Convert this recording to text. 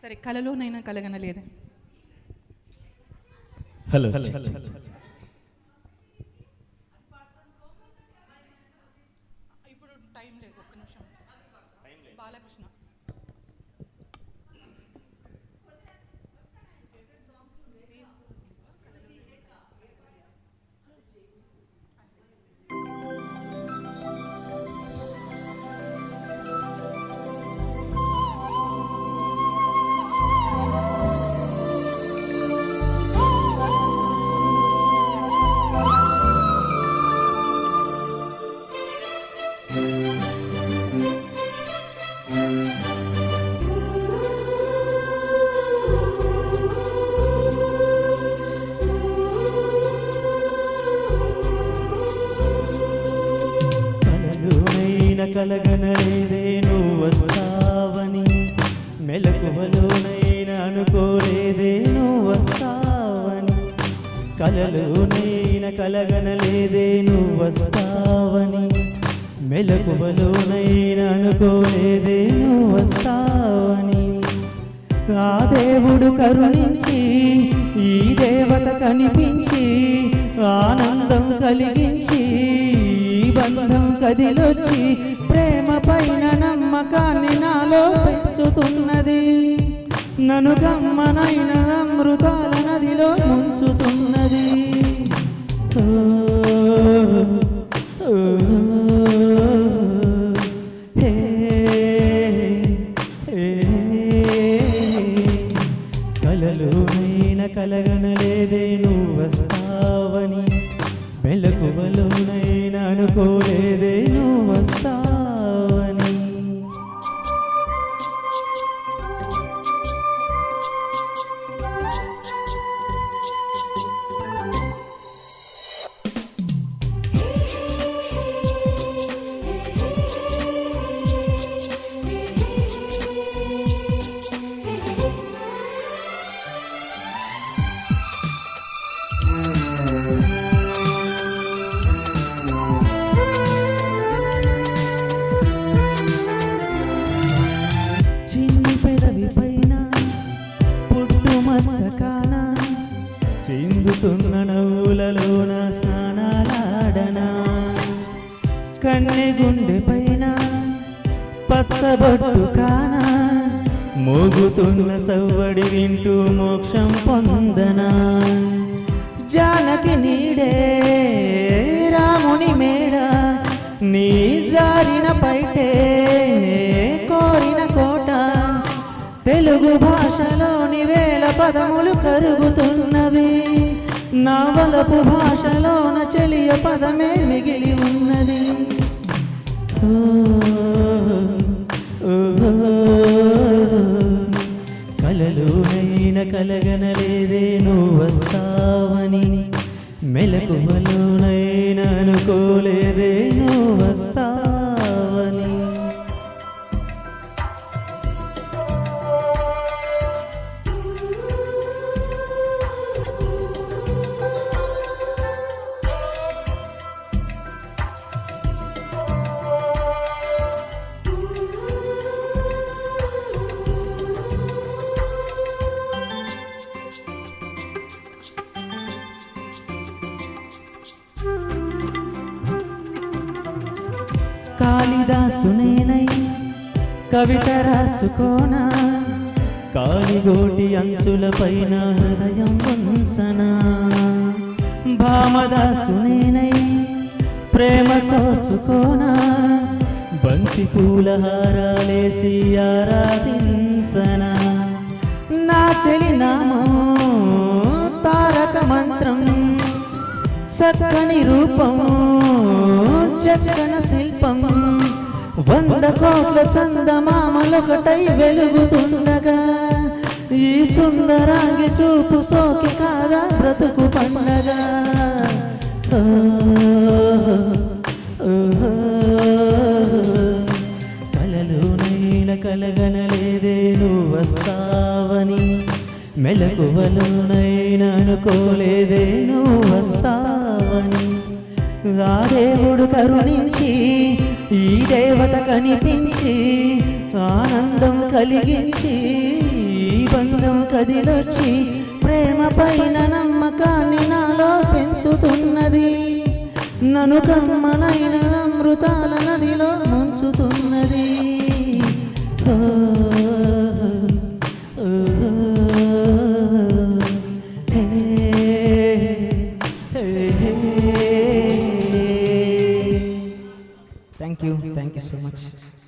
సరే కలలోనైనా కలగనలేదు. హలో. ఇప్పుడు టైం లేదు ఒక్క నిమిషం. బాలకృష్ణ. కలగనలేదే నువ్వు వస్తావని మెలకువలోనైనా అనుకోలేదే నువ్వు వస్తావని కలలోనైన కలగనలేదే నువ్వు వస్తావని మెలకువలోనైనా అనుకోలేదే నువ్వు వస్తావని. ఆ దేవుడు కరుణించి ఈ దేవత కనిపించి ఆనందం కలిగించి బంధ కదిలొచ్చి ప్రేమ పైన నమ్మకాన్ని నాలో పెంచుతున్నది. నను గమ్మనైన అమృతాల నదిలో ముంచుతున్నది. కలగనలేదే నువ్వు వస్తావని. మెలకువలోనైనా అనుకోలేదే నువ్వు చిందుతున్న నవ్వులలోన స్నానాలాడనా? కన్నె గుండె పైన పచ్చబొట్టు కానా? మోగుతున్న సవ్వడి వింటూ మోక్షం పొందనా? జానకి నీడే రాముని మేడ నీ జారిన పైటే కోరిన కోట. తెలుగు భాషలో పదములు కరుగుతున్నవి. నా వలపు భాషలోన చెలియ పదమే మిగిలి ఉన్నది. కాళిదాసునేనై కవిత రాసుకోనా కాలిగోటి అంశులపైన హృదయం వంసనా భామదాసునేనై ప్రేమ కోసుకోనా బంతి పూలహారాలేసి ఆరాధింసనా నా చెలి నామం తారక మంత్రం చక్కని రూపం చక్కన శిల్పం దీపం వంద కోట్ల చందమామలొకటై వెలుగుతుండగా ఈ సుందరాగి చూపు సోకి కాదా బ్రతుకు పండగ. కలలు నీల కలలోనైన కలగనలేదే నువ్వు వస్తావని మెలకువలోనైనా అనుకోలేదే నువ్వు వస్తావని ఆ దేవుడు కరుణించి ఈ దేవత కనిపించి ఆనందం కలిగించి ఈ బంధం కదిలొచ్చి ప్రేమ పైన నమ్మకాన్ని నాలో పెంచుతున్నది. నన్ను కమ్మనైన అమృతాలు Thank you so much.